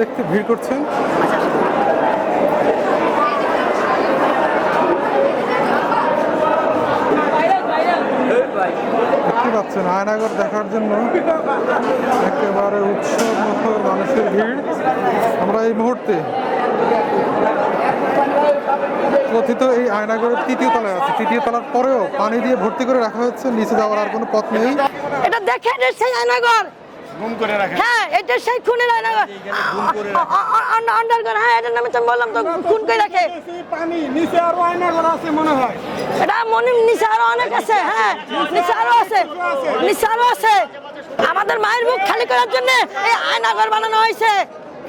দেখতে ভিড় করছেন? দেখতে পাচ্ছেন, আয়নাগর দেখার জন্য একেবারে উৎসব মুখর মানুষের ভিড়। আমরা এই মুহূর্তে কথিত এই আয়নাগরের তৃতীয় তলায় আছে। তৃতীয় তলার পরেও পানি দিয়ে ভর্তি করে রাখা হচ্ছে নিচে যাওয়ার আর কোনো পথ নেই। এটা দেখে এটা সেই আয়নাগর। গুম করে রাখেন। হ্যাঁ এটা সেই খুনের আন্ডারগ্রাউন্ড হ্যাঁ এটার নামে তো বললাম তো খুন করে রাখে। পানি নিচে আরও আয়নাঘর আছে মনে হয়। এটা মনে নিচে আরও অনেক আছে হ্যাঁ নিচে আরও আছে নিচে আরও আছে। আমাদের মায়ের মুখ খালি করার জন্য এই আয়নাঘর বানানো হয়েছে।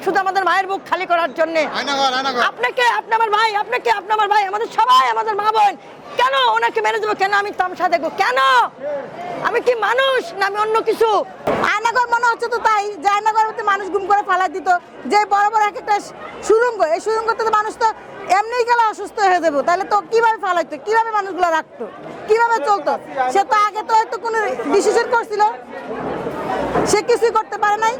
শুধু আমাদের মায়ের বুক খালি করার জন্য। আপনাকে আপনি আমার ভাই আপনাকে আপনি আমার ভাই আমাদের সবাই আমাদের মা বোন। কেন ওনাকে মেরে দেবো কেন আমি তামসা দেখব? কেন? আমি কি মানুষ না আমি অন্য কিছু? আয়নাগর মনে হচ্ছে তো তাই যে আয়নাগরের মধ্যে মানুষ গুম করে ফালাই দিত। যে বড় বড় এক একটা সুরঙ্গ এই সুরঙ্গতে তো মানুষ তো এমনিই গেলে অসুস্থ হয়ে যাব। তাহলে তো কীভাবে ফালাইতো? কীভাবে মানুষগুলো রাখতো? কীভাবে চলতো? সে তো আগে তো হয়তো কোনো ডিসিশন করছিল। সে কিছুই করতে পারে নাই।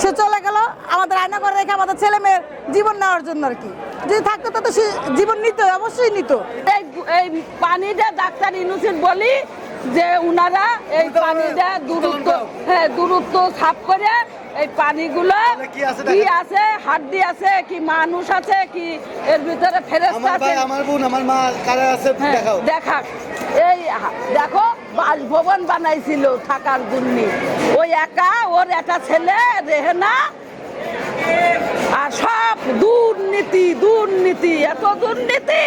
সে চলে গেল আমাদের আয়না করে রেখে আমাদের ছেলে মেয়ের জীবন নেওয়ার জন্য আর কি। যদি থাকতো তো সে জীবন নিত অবশ্যই নিত। এই এই পানিটা ডাক্তার ইনুসিন বলি যে উনারা এই পানিটা দূরত্ব হ্যাঁ দূরত্ব সাফ করে এই পানিগুলো কি আছে কি আছে হাড্ডি আছে কি মানুষ আছে কি এর ভিতরে ফেরেস্তা আছে? আমার বোন আমার মা কারা আছে হ্যাঁ, দেখাও। দেখা এই দেখো বাসভবন বানাইছিল থাকার জন্য। ওই একা ওর একটা ছেলে রেহেনা। আর সব দুর্নীতি দুর্নীতি এত দুর্নীতি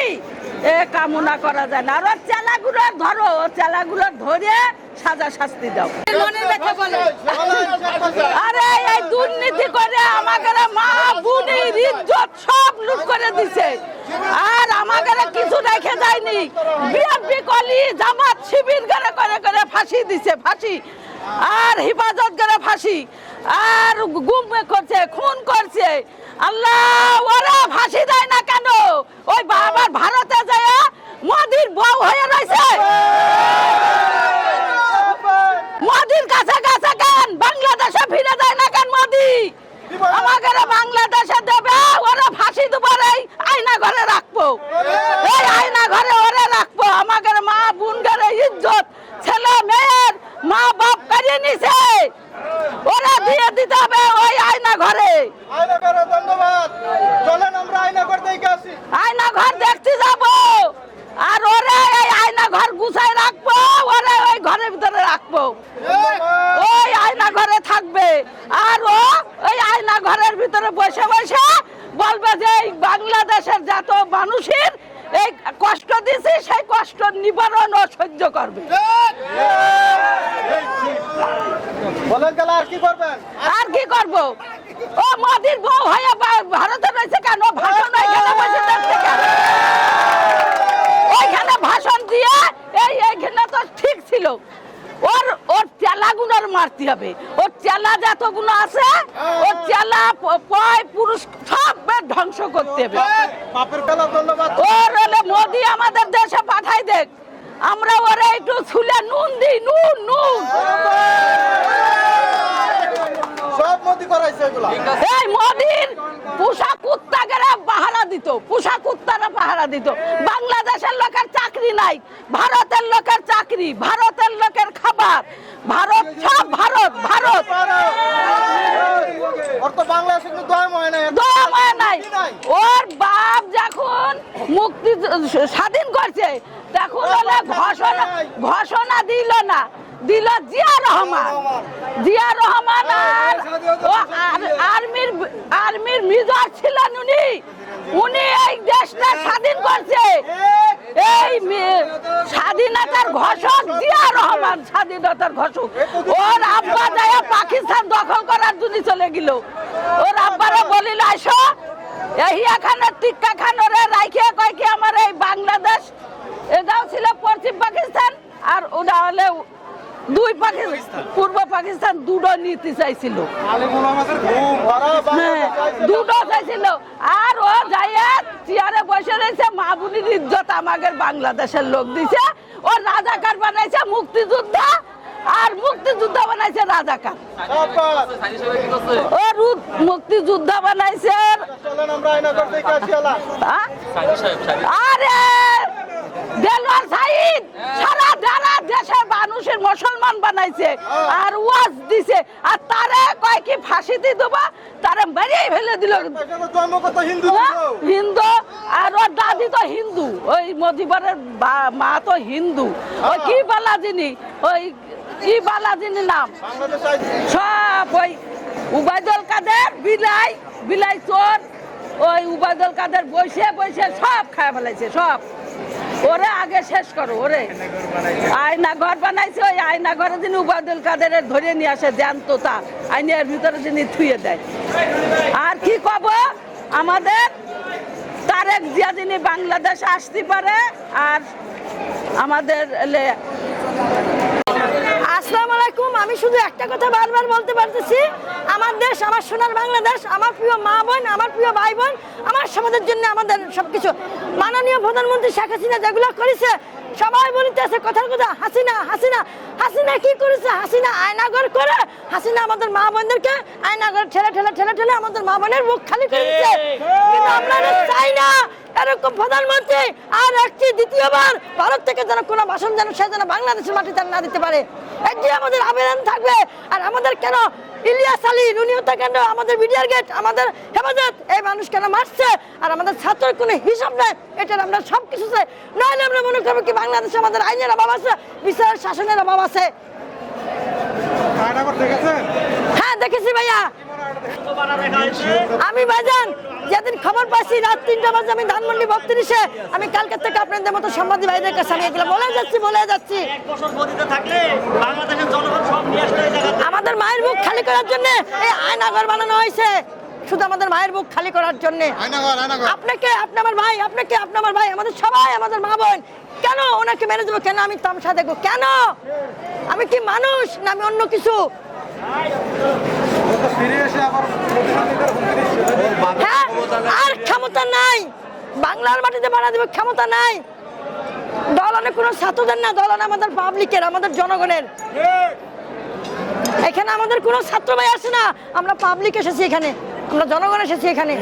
এ কামনা করা যায় না। আর ওর চেলাগুলো ধরো ওর চেলাগুলো ধরে সাজা শাস্তি দাও। আরে এই দুর্নীতি করে আমাদের মা বুনির ইজ্জত সব লুট করে দিছে আর আমাদের কিছু রেখে যায়নি বিএনপি জামাত শিবির করে করে করে ফাঁসি দিছে, ফাঁসি। আর হিফাজত করে ফাঁসি। আর গুম করছে, খুন করছে। আল্লাহ, ওরা ফাঁসি দেয় না কেন? ওই বাবার ভারতে যায় মোদির বউ হয়ে রয়েছে মোদির কাছে কাছে কেন বাংলাদেশে ফিরে যায় না কেন মোদি আমাদের বাংলাদেশে দেবে ওরা ফাঁসি দেবার এই আয়না ঘরে রাখব এই আয়না ঘরে ওরা রাখব আমাদের মা বোন ঘরে ইজ্জত ছেলে মেয়ের মা বাপ কারিয়ে নিছে ওরা দিয়ে দিতে হবে ওই আয়না ঘরে আয়নাঘর ধন্যবাদ। চলেন আমরা আয়নাঘর দেখে আসি। আয়না ঘর দেখতে যাব। আর ওরে এই আয়না ঘর গুছাই রাখব ওরে ওই ঘরের ভিতরে রাখব। ওই আয়না ঘরে থাকবে। আর ও ওই আয়না ঘরের ভিতরে বসে বসে বলবে যে এই বাংলাদেশের যত মানুষের এই কষ্ট দিছে সেই কষ্ট নিবারণ ও সহ্য করবে। আর কি করব? ও মোদির বউ হয়ে ভারতে রয়েছে কেন? ভাষণ এখানে বসে দেখছে কেন ওইখানে ভাষণ দিয়ে এই এইখানে তো ঠিক ছিল। ওর ওর চেলাগুলোর মারতে হবে। ওর চেলা যতগুলো আছে ওর চেলা পয় পুরুষ সব ধ্বংস করতে হবে। বাপের বেলা ধন্যবাদ। ওর হলে মোদি আমাদের দেশে পাঠাই দেখ। আমরা ওরে একটু ছুলে নুন দিই নুন নুন। মোদি করাইছে এগুলা। এই মোদির পোষা কুত্তা পাহারা দিত পোষা কুত্তারা পাহারা দিত। বাংলাদেশের লোকের চাকরি নাই ভারতের লোকের চাকরি ভারতের লোকের খাবার। ভারত সব ভারত ভারত। ওর বাপ যখন মুক্তি স্বাধীন করছে তখন ঘোষণা ঘোষণা দিল না। দিল জিয়া রহমান। জিয়া রহমান। আর আর্মির আর্মির মেজর ছিলেন উনি। উনি এই দেশটা স্বাধীন করছে। এই স্বাধীনতার ঘোষক জিয়া রহমান স্বাধীনতার ঘোষক। ওর আব্বা যায় পাকিস্তান দখল করার জন্য চলে গেল। ওর আব্বারা বলিল আসো এই এখানে টিক্কা খান ওরে রাইখে কয় কি আমার এই বাংলাদেশ? এটাও ছিল পশ্চিম পাকিস্তান আর ওটা হলে দুই পাকিস্তান পূর্ব পাকিস্তান দুটো নিতে চাইছিল হ্যাঁ, দুটো চাইছিল আর ও যাইয়া চেয়ারে বসে রয়েছে মাহবুনির ইজ্জত আমাদের বাংলাদেশের লোক দিছে ও রাজাকার বানাইছে মুক্তিযোদ্ধা আর মুক্তিযুদ্ধ বানাইছে রাজাকার। ও বানাইছে? আরে দেলোয়ার সাইদ সারা দেশে মুসলমান বানাইছে আর ওয়াজ দিছে। আর তারে কয় কি ফাঁসি দিয়ে দেবা? তারে মেরেই ফেলে দিল। হিন্দু হ্যাঁ? হিন্দু আর ওর দাদি তো হিন্দু। ওই মজিবরের মা তো হিন্দু। ওই কি বালাজিনি? ওই কি বালাজিনি নাম? সব ওই উবায়দুল কাদের বিলাই বিলাই চোর ওই উবায়দুল কাদের বসে বসে সব খায় ফেলাইছে সব। ওরে আগে শেষ করো, ওরে। আয়না ঘর বানাইছে, ওই আয়না ঘরে যিনি উবায়দুল কাদের ধরে নিয়ে আসে, জ্যান্ত তা আইনের ভিতরে যিনি থুয়ে দেয়। আর কি কব? আমাদের তারেক জিয়া যিনি বাংলাদেশ আসতে পারে, আর আমাদের আসসালামু আলাইকুম আমি শুধু একটা কথা বারবার বলতে পারতেছি। আমার দেশ, আমার সোনার বাংলাদেশ, আমার প্রিয় মা বোন, আমার প্রিয় ভাই বোন, আমার সমাজের জন্য আমাদের সবকিছু। মাননীয় প্রধানমন্ত্রী শেখ হাসিনা যেগুলো করেছে, সবাই বলিতেছে কথার কথা, হাসিনা হাসিনা হাসিনা কি করেছে? হাসিনা আয়নাগর করে, হাসিনা আমাদের মা বোনদেরকে আয়নাগর ঠেলে ঠেলে ঠেলে ঠেলে আমাদের মা বোনের মুখ খালি করে দিচ্ছে কিন্তু আমরা চাই না এরকম প্রধানমন্ত্রী আর একটি দ্বিতীয়বার ভারত থেকে যেন কোনো ভাষণ যেন সে যেন বাংলাদেশের মাটিতে না দিতে পারে। একটি আমাদের আবেদন থাকবে আর আমাদের কেন ইলিয়াস আলী নুনি হত্যাকাণ্ড আমাদের বিডিআর গেট আমাদের হেফাজত এই মানুষ কেন মারছে? আর আমাদের ছাত্রের কোনো হিসাব নেই এটার আমরা সব কিছু চাই। নাহলে আমরা মনে করব কি বাংলাদেশে আমাদের আইনের অভাব আছে বিচারের শাসনের অভাব আছে। হ্যাঁ দেখেছি ভাইয়া। আমি ভাইজান যেদিন খবর পাইছি রাত তিনটা বাজে আমি ধানমন্ডি বত্রিশে আমি কালকে থেকে আপনাদের মতো সম্বাদী ভাইদের কাছে আমি এগুলো বলে যাচ্ছি বলে যাচ্ছি। আমাদের মায়ের মুখ খালি করার জন্য এই আয়নাঘর বানানো হয়েছে। শুধু আমাদের মায়ের মুখ খালি করার জন্য। আপনাকে আপনি আমার ভাই আপনাকে আপনি আমার ভাই আমাদের সবাই আমাদের মা বোন। কেন ওনাকে মেরে দেবো? কেন আমি তামসা দেখব কেন? আমি কি মানুষ না আমি অন্য কিছু? আর ক্ষমতা নাই। বাংলার মাটিতে বাড়া দেবে ক্ষমতা নাই। দলনে কোনো ছাত্রদের না দলনে আমাদের পাবলিকের আমাদের জনগণের। এখানে আমাদের কোনো ছাত্র ভাই আসে না। আমরা পাবলিক এসেছি এখানে আমরা জনগণ এসেছি এখানে।